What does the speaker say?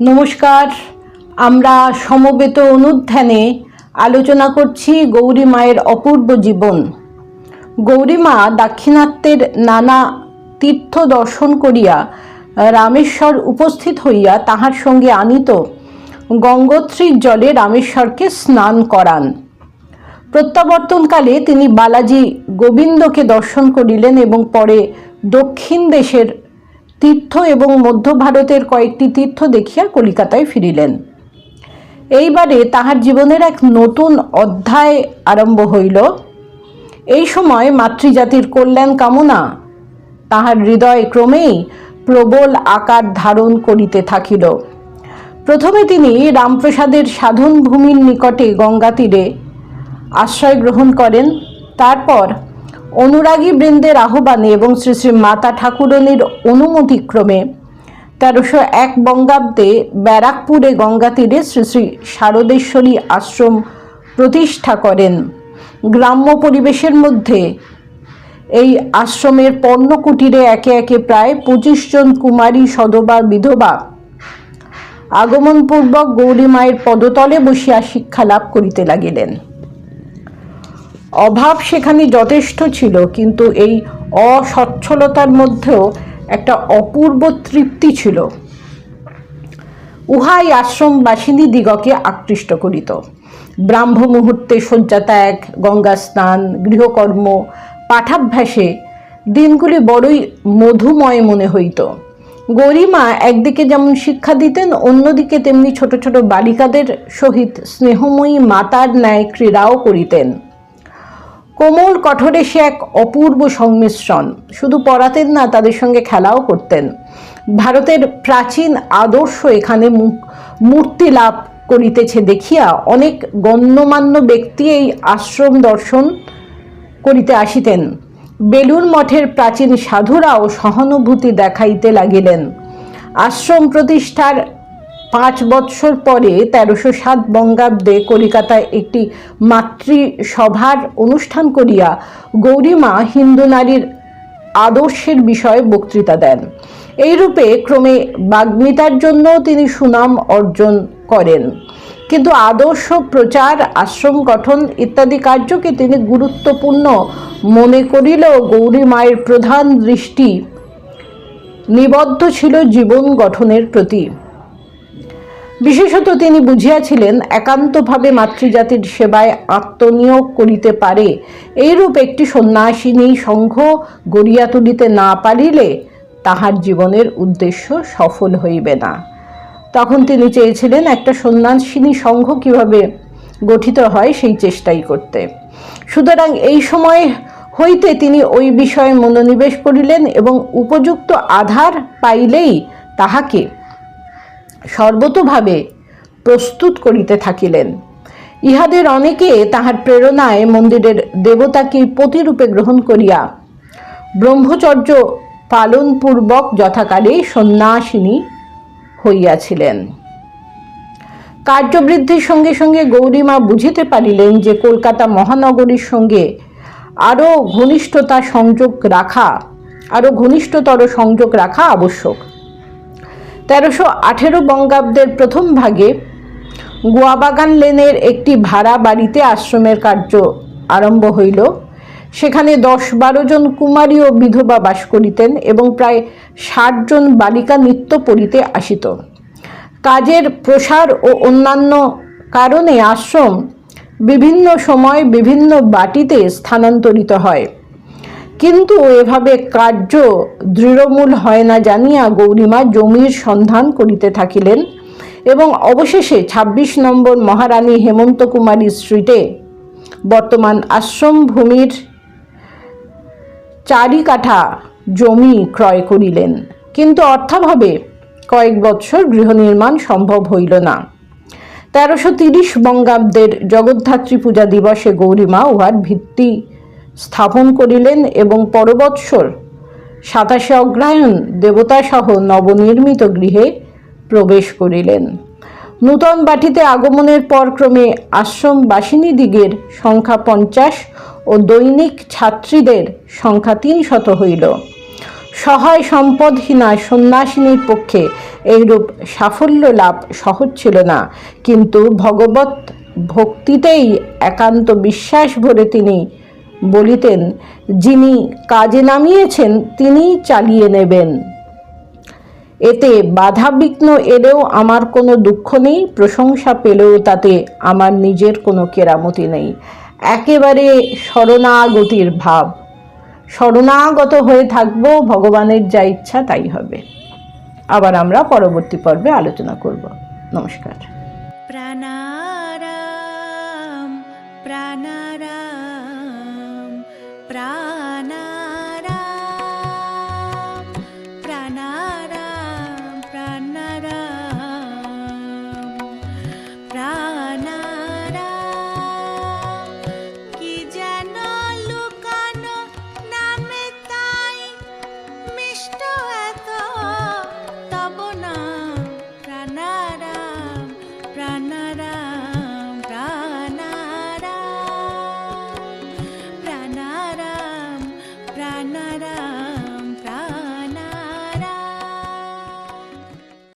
নমস্কার। আমরা সমবেত অনুধ্যানে আলোচনা করছি গৌরী মায়ের অপূর্ব জীবন। গৌরী মা দাক্ষিণাত্যের নানা তীর্থ দর্শন করিয়া রামেশ্বর উপস্থিত হইয়া তাহার সঙ্গে আনিত গঙ্গোত্রীর জলে রামেশ্বরকে স্নান করান। প্রত্যাবর্তনকালে তিনি বালাজি গোবিন্দকে দর্শন করিলেন এবং পরে দক্ষিণ দেশের তীর্থ এবং মধ্য ভারতের কয়েকটি তীর্থ দেখিয়া কলিকাতায় ফিরিলেন। এইবারে তাহার জীবনের এক নতুন অধ্যায় আরম্ভ হইল। এই সময় মাতৃজাতির কল্যাণ কামনা, তাহার হৃদয় ক্রমেই প্রবল আকার ধারণ করিতে থাকিল। প্রথমে তিনি রামপ্রসাদের সাধন ভূমির নিকটে গঙ্গা তীরে আশ্রয় গ্রহণ করেন, তারপর অনুরাগী বৃন্দের আহ্বানে এবং শ্রী শ্রী মাতা ঠাকুরণীর অনুমতিক্রমে তেরোশো এক বঙ্গাব্দে ব্যারাকপুরে গঙ্গা তীরে শ্রী শ্রী শারদেশ্বরী আশ্রম প্রতিষ্ঠা করেন। গ্রাম্য পরিবেশের মধ্যে এই আশ্রমের পণ্য কুটিরে একে একে প্রায় পঁচিশ জন কুমারী সদবা বিধবা আগমনপূর্বক গৌরী মায়ের পদতলে বসিয়া শিক্ষা লাভ করিতে লাগিলেন। অভাব সেখানে যথেষ্ট ছিল, কিন্তু এই অসচ্ছলতার মধ্যেও একটা অপূর্ব তৃপ্তি ছিল। উহাই আশ্রমবাসিনী দিগকে আকৃষ্ট করিত। ব্রাহ্ম মুহূর্তে শয্যাত্যাগ গঙ্গা স্নান, গৃহকর্ম, পাঠাভ্যাসে দিনগুলি বড়ই মধুময় মনে হইত। গরিমা একদিকে যেমন শিক্ষা দিতেন, অন্যদিকে তেমনি ছোট ছোট বালিকাদের সহিত স্নেহময়ী মাতার ন্যায় ক্রীড়াও করিতেন। কোমল কঠোরে সে এক অপূর্ব সংমিশ্রণ। শুধু পড়াতেন না, তাদের সঙ্গে খেলাও করতেন। ভারতের প্রাচীন আদর্শ এখানে মূর্তি লাভ করিতেছে দেখিয়া অনেক গণ্যমান্য ব্যক্তি এই আশ্রম দর্শন করিতে আসিতেন। বেলুর মঠের প্রাচীন সাধুরাও সহানুভূতি দেখাইতে লাগিলেন। আশ্রম প্রতিষ্ঠার পাঁচ বৎসর পরে তেরোশো সাত বঙ্গাব্দে কলিকাতায় একটি মাতৃসভার অনুষ্ঠান করিয়া গৌরীমা হিন্দু নারীর আদর্শের বিষয়ে বক্তৃতা দেন। এইরূপে ক্রমে বাগ্মিতার জন্য তিনি সুনাম অর্জন করেন। কিন্তু আদর্শ, প্রচার, আশ্রম গঠন ইত্যাদি কার্যকে তিনি গুরুত্বপূর্ণ মনে করিলেও গৌরী মায়ের প্রধান দৃষ্টি নিবদ্ধ ছিল জীবন গঠনের প্রতি। বিশেষত তিনি বুঝিয়াছিলেন, একান্তভাবে মাতৃজাতির সেবায় আত্মনিয়োগ করিতে পারে। এইরূপ একটি সন্ন্যাসিনী সংঘ গড়িয়া তুলিতে না পারিলে তাহার জীবনের উদ্দেশ্য সফল হইবে না। তখন তিনি চেয়েছিলেন একটা সন্ন্যাসিনী সংঘ কীভাবে গঠিত হয় সেই চেষ্টাই করতে। সুতরাং এই সময় হইতে তিনি ওই বিষয়ে মনোনিবেশ করিলেন এবং উপযুক্ত আধার পাইলেই তাহাকে সর্বতোভাবে প্রস্তুত করিতে থাকিলেন। ইহাদের অনেকে তাহার প্রেরণায় মন্দিরের দেবতাকে প্রতিরূপে গ্রহণ করিয়া ব্রহ্মচর্য পালনপূর্বক যথাকালে সন্ন্যাসিনী হইয়াছিলেন। কার্যবৃদ্ধির সঙ্গে সঙ্গে গৌরীমা বুঝিতে পারিলেন যে কলকাতা মহানগরীর সঙ্গে আরও ঘনিষ্ঠতা সংযোগ রাখা, আরও ঘনিষ্ঠতর সংযোগ রাখা আবশ্যক। তেরোশো আঠেরো বঙ্গাব্দের প্রথম ভাগে গোয়াবাগান লেনের একটি ভাড়া বাড়িতে আশ্রমের কার্য আরম্ভ হইল। সেখানে দশ বারো জন কুমারী ও বিধবা বাস করিতেন এবং প্রায় ষাট জন বালিকা নৃত্য পড়িতে আসিত। কাজের প্রসার ও অন্যান্য কারণে আশ্রম বিভিন্ন সময় বিভিন্ন বাটিতে স্থানান্তরিত হয়। কিন্তু এভাবে কার্য দৃঢ়মূল হয় না জানিয়া গৌরীমা জমির সন্ধান করিতে থাকিলেন এবং অবশেষে ২৬ নম্বর মহারানী হেমন্ত কুমারী স্ট্রিটে বর্তমান আশ্রম ভূমির চারি কাঠা জমি ক্রয় করিলেন। কিন্তু অর্থাভাবে কয়েক বৎসর গৃহ নির্মাণ সম্ভব হইল না। তেরোশো তিরিশ বঙ্গাব্দের জগদ্ধাত্রী পূজা দিবসে গৌরীমা উহার ভিত্তি স্থাপন করিলেন এবং পরবৎসর সাতাশে অগ্রায়ণ দেবতাসহ নবনির্মিত গৃহে প্রবেশ করিলেন। নূতন বাটিতে আগমনের পর ক্রমে আশ্রমবাসিনী দিগের সংখ্যা পঞ্চাশ ও দৈনিক ছাত্রীদের সংখ্যা তিন শত হইল। সহায় সম্পদহীনা সন্ন্যাসিনীর পক্ষে এইরূপ সাফল্য লাভ সহজ ছিল না, কিন্তু ভগবত ভক্তিতেই একান্ত বিশ্বাস ভরে তিনি বলিতেন, যিনি কাজে নামিয়েছেন তিনি চালিয়ে নেবেন। এতে বাধা বিঘ্ন এলেও আমার কোনো দুঃখ নেই, প্রশংসা পেলেও তাতে আমার নিজের কোনো কেরামতি নেই। একেবারে শরণাগতির ভাব। শরণাগত হয়ে থাকব, ভগবানের যা ইচ্ছা তাই হবে। আবার আমরা পরবর্তী পর্বে আলোচনা করব। নমস্কার। প্রাণা